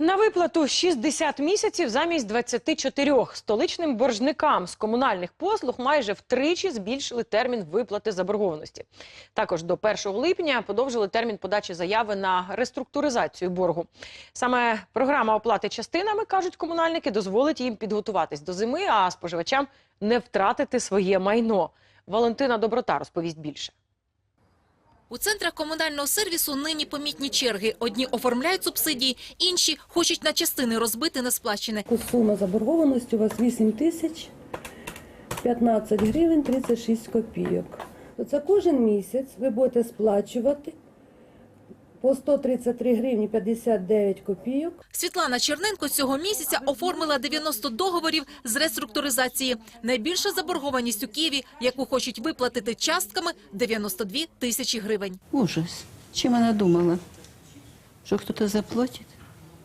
На виплату 60 місяців замість 24. Столичним боржникам з комунальних послуг майже втричі збільшили термін виплати заборгованості. Також до 1 липня подовжили термін подачі заяви на реструктуризацію боргу. Саме програма оплати частинами, кажуть комунальники, дозволить їм підготуватись до зими, а споживачам не втратити своє майно. Валентина Доброта розповість більше. У центрах комунального сервісу нині помітні черги. Одні оформляють субсидії, інші хочуть на частини розбити несплачене. Сума заборгованості у вас 8 тисяч 15 гривень 36 копійок. Це кожен місяць ви будете сплачувати по 133 гривні 59 копійок. Світлана Черненко цього місяця оформила 90 договорів з реструктуризації. Найбільша заборгованість у Києві, яку хочуть виплатити частками – 92 тисячі гривень. Ужас. Чим вона думала? що хтось заплатить? заплатит?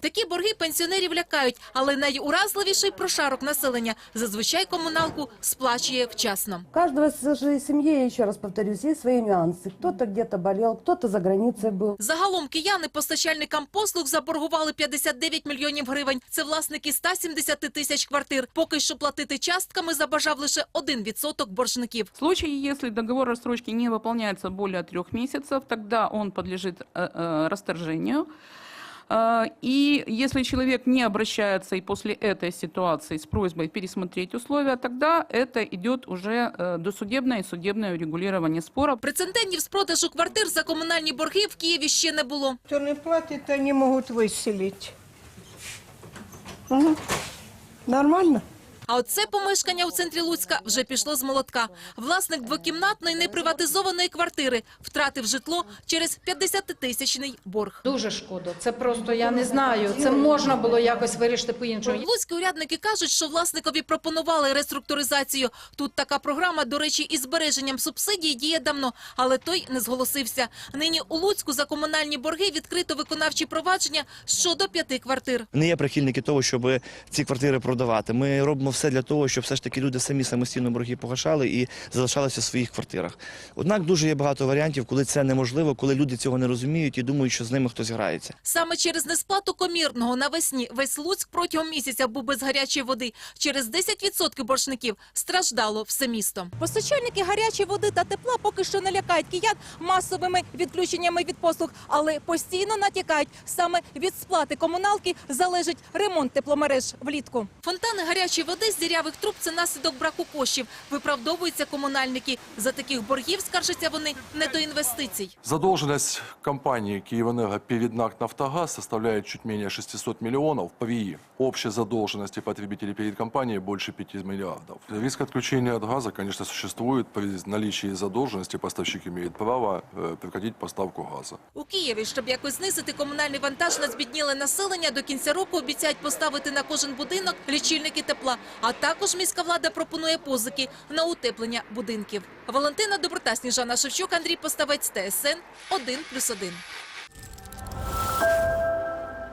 Такі борги пенсіонерів лякають, але найуразливіший прошарок населення зазвичай комуналку сплачує вчасно. У каждого своей семьи, еще раз повторюсь, есть свои нюансы. Кто-то где-то болел, кто-то за границей был. Загалом кияни постачальникам послуг заборгували 59 мільйонів гривень. Це власники 170 тисяч квартир. Поки що платити частками забажав лише 1% боржників. В случае, если договор рассрочки не выполняется более трех месяцев, тогда он подлежит э, э, расторжению. Э, И если человек не обращается и после этой ситуации с просьбой пересмотреть условия, тогда это идет уже э, досудебное и судебное урегулирование спора. Прецедентів з продажу квартир за комунальні борги в Києві ще не було. Кто не платит, они могут выселить. Ага. Нормально? А от це помешкання у центрі Луцька вже пішло з молотка. Власник двокімнатної неприватизованої квартири втратив житло через 50-тисячний борг. Дуже шкода. Це просто я не знаю. Це можна було якось вирішити по-іншому. Луцькі урядники кажуть, що власникові пропонували реструктуризацію. Тут така програма, до речі, із збереженням субсидій діє давно, але той не зголосився. Нині у Луцьку за комунальні борги відкрито виконавчі провадження щодо п'яти квартир. не є прихильники того, щоб ці квартири продавати. Ми робимо все для того, щоб все ж таки люди самі самостійно борги погашали і залишалися в своїх квартирах. Однак дуже є багато варіантів, коли це неможливо, коли люди цього не розуміють і думають, що з ними хтось грається. Саме через несплату комірного навесні весь Луцьк протягом місяця був без гарячої води. Через 10% боржників страждало все місто. Постачальники гарячої води та тепла поки що не лякають киян масовими відключеннями від послуг, але постійно натякають. Саме від сплати комуналки залежить ремонт тепломереж влітку. Фонтани гарячої води з дірявих труб – це наслідок браку коштів. Виправдовуються комунальники. За таких боргів скаржаться вони не до інвестицій. Задолженность компании «Киевэнерго» перед НАК «Нафтогаз» составляет чуть менее 600 миллионов по ВИИ. Общей задолженности потребителей перед компанией больше 5 миллиардов. Риск отключения от газа, конечно, существует. При наличии задолженности поставщик имеет право э, поставку газа. У Києві, щоб якось знизити комунальний вантаж на збідніле населення, до кінця року обіцяють поставити на кожен будинок лічильники тепла. А також міська влада пропонує позики на утеплення будинків. Валентина Доброта, Сніжана Шевчук, Андрій Поставець, ТСН 1+,1.